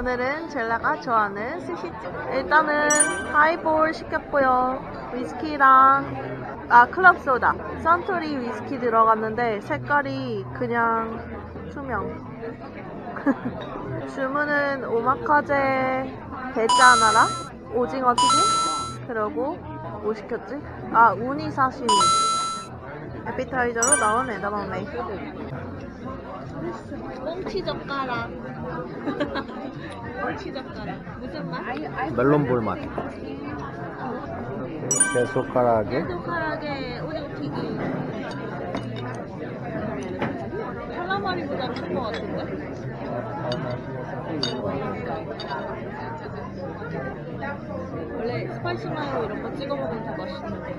오늘은 젤라가 좋아하는 스시집. 일단은 하이볼 시켰고요. 위스키랑 아 클럽 소다. 산토리 위스키 들어갔는데 색깔이 그냥 투명. 주문은 오마카제 대짜 하나랑 오징어 튀김 그리고 뭐 시켰지? 아 우니 사시미 에피타이저로 나온 에다마메 꽁치 젓가락 꽁치 젓가락 무슨 맛? 멜론볼 맛. 제 손가락에 젓가락에 오징어 튀김 칼라마리보다 큰것 같은데? 원래 스파이시 마요 이런 거 찍어 먹으면 더 맛있는데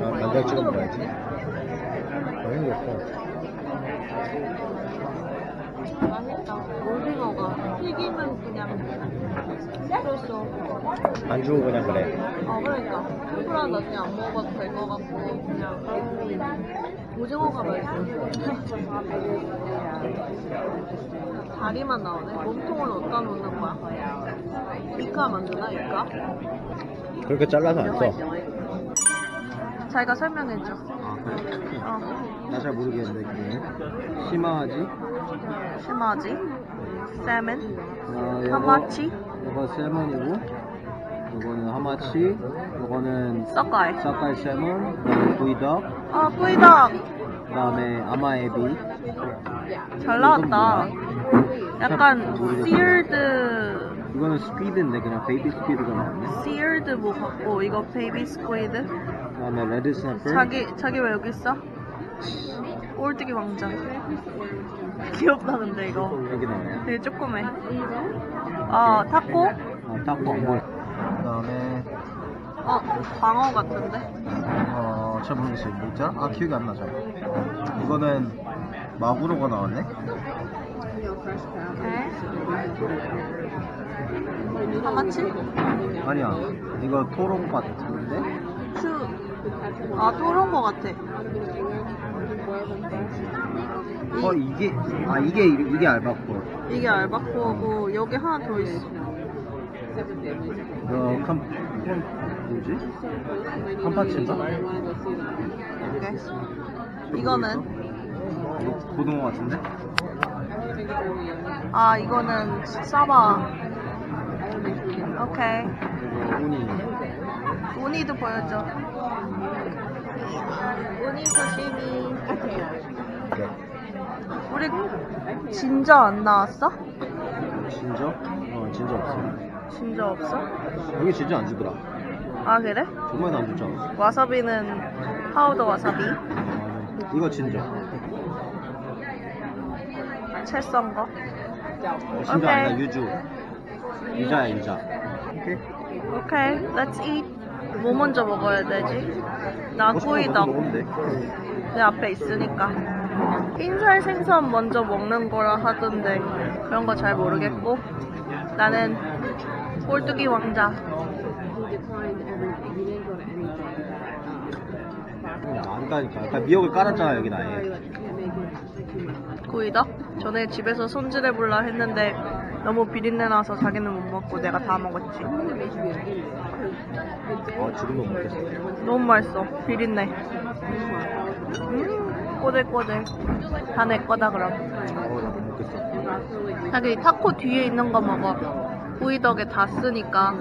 아, 간장 찍어 먹어야지. 맛있다 오징어가 튀김은 그냥 쏘쏘 안 주고 그냥 그래. 아 그러니까 tempura 나중에 안 먹어봐도 될 것 같고 그냥 오징어가 맛있어 다리만 나오네 몸통은 어디다 놓는 거야? 이카 만드나 이카? 그렇게 잘라서 안 써. 자기가 설명해줘 아, 그래? 어 나 잘 모르겠는데, 그게. 심하지? 심하지? 세멘? 어, 요거- 하마치? 이거 세몬이고, 이거는 하마치, 이거는 썩가이 사카이 세몬, 그다음에 구이덕, 아 뿌이다 그다음에 아마에비. 잘 나왔다 약간 seared 이거는 스피드인데 그냥 베이비 스피드가 나왔네. seared 뭐 같고 이거 베이비 그 다음에 레드 스냅per. 자기 자기 왜 여기 있어? 꼴뚜기 왕자 귀엽다 근데 이거 여기 나와요. 되게 조그매 아 타코? 아, 타코 안 보여. 그다음에 어 광어 같은데 어, 잘 모르겠어요. 뭐죠? 아, 기억이 안 나죠. 이거는 마구로가 나왔네. 네 하마치? 아니야. 이거 토론 같은데? 슈 아 토론 거 같아 어, 이게 아, 이게 이게 알바콜. 이게 알바코고 여기 하나 더 있어 이거 캄 캄- 뭐지? 캄파치인가? 이렇게 이거는 이거 고등어 같은데? 아 이거는 사바 오케이 우니. 우니도 보여줘 우니 사시미 네. 우리 진저 안 나왔어? 진저? 어, 진저 없어. 진저 없어? 여기 진저 안 주더라. 아 그래? 정말 안 줬잖아. 와사비는 파우더 와사비 아, 이거 진저. 채썬 거. 어, 진저 오케이. 아니야 유주. 유자야 유자. 오케이. 오케이, let's eat. 뭐 먼저 먹어야 되지? 나 먹고 싶은 거 구이덕 먹으면 돼. 내 앞에 있으니까. 흰살 생선 먼저 먹는 거라 하던데 그런 거 잘 모르겠고 나는 꼴뚜기 왕자. 안 가니까. 아까 미역을 깔았잖아 여기 아예. 구이덕? 전에 집에서 손질해볼라 했는데 너무 비린내 나서 자기는 못 먹고 내가 다 먹었지. 어 지금도 먹겠어. 너무 맛있어. 비린내. 음, 꼬들꼬들. 다 내 거다 그럼. 어 나 못 먹겠어. 자기 타코 뒤에 있는 거 먹어. 구이덕에 다 쓰니까.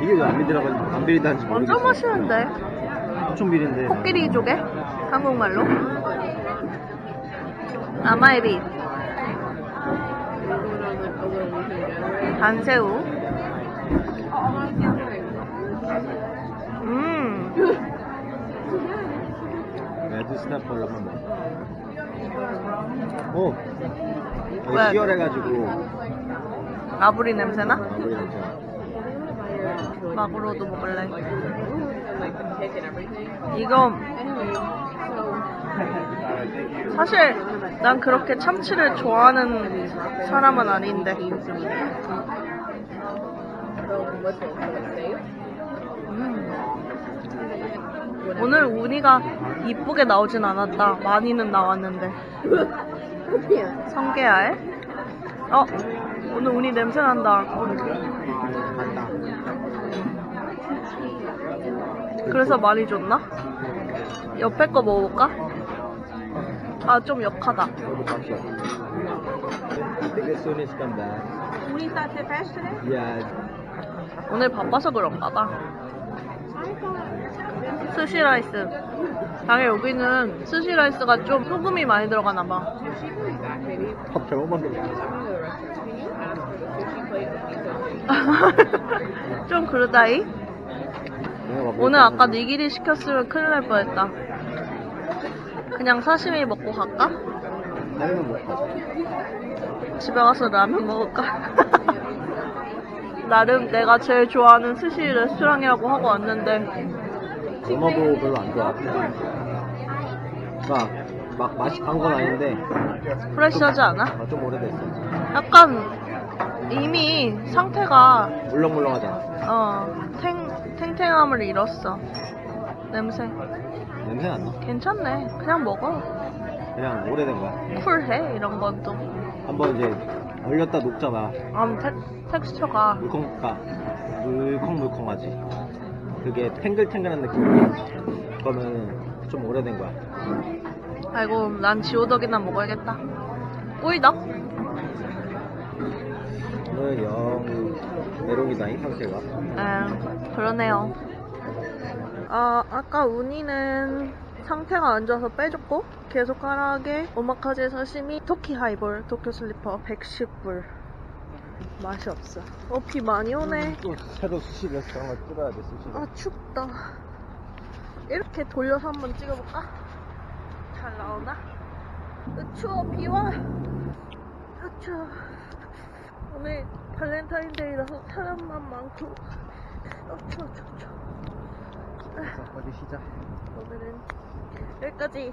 이게 왜 안 비리다가 안 비리다는지 모르겠어. 완전 맛있는데. 엄청 비린데. 코끼리 조개? 한국말로? 아마에비. 단새우. 음. 레드 스냅벌로 한번. 여기 왜? 시열해가지고 아브리 냄새나? 마무리 냄새. 마구로도 먹을래. 이거 사실 난 그렇게 참치를 좋아하는 사람은 아닌데. 음. 오늘 우니가 이쁘게 나오진 않았다. 많이는 나왔는데. 성게알. 어, 오늘 운이 냄새 난다. 그래서 많이 줬나? 옆에 거 먹어볼까? 아, 좀 역하다. Soon come back. Yeah. 오늘 바빠서 그런가 봐. 스시 라이스. 당연히 여기는 스시 라이스가 좀 소금이 많이 들어가나 봐. 밥 잘못 만들었어. 좀 그러다이. 오늘 아까 니기리 시켰으면 큰일 날 뻔했다. 그냥 사시미 먹고 갈까? 집에 가서 라면 먹을까? 나름 내가 제일 좋아하는 스시 레스토랑이라고 하고 왔는데 연어도 별로 안 좋아. 그러니까 막 맛이 간 건 아닌데 프레시하지 않아? 아, 좀 오래됐어. 약간 이미 상태가 물렁물렁하잖아. 어 탱, 탱탱함을 잃었어 냄새 냄새 안 나. 괜찮네 그냥 먹어 그냥 오래된 거야. 쿨해 이런 건 또. 한번 이제 얼렸다 녹잖아. 아 텍, 텍스처가 물컹, 그러니까 물컹물컹하지. 그게 탱글탱글한 느낌이야. 그러면 좀 오래된 거야. 아이고 난 지오덕이나 먹어야겠다 꾸이덕? 오늘 영 메롱이다 이 상태가. 에 그러네요 아 아까 운이는 상태가 안 좋아서 빼줬고 계속 하락에 오마카제 사시미 토키 하이볼 도쿄 슬리퍼 110불. 맛이 없어. 어 비 많이 오네. 또 새로 수시 레스토랑 을 뚫어야 돼 수시. 아 춥다. 이렇게 돌려서 한번 찍어볼까? 잘 나오나? 으 추워 비와. 으 추워 오늘 발렌타인데이라서 사람만 많고. 어 추워 추워 추워. 어디 시작. 오늘은 여기까지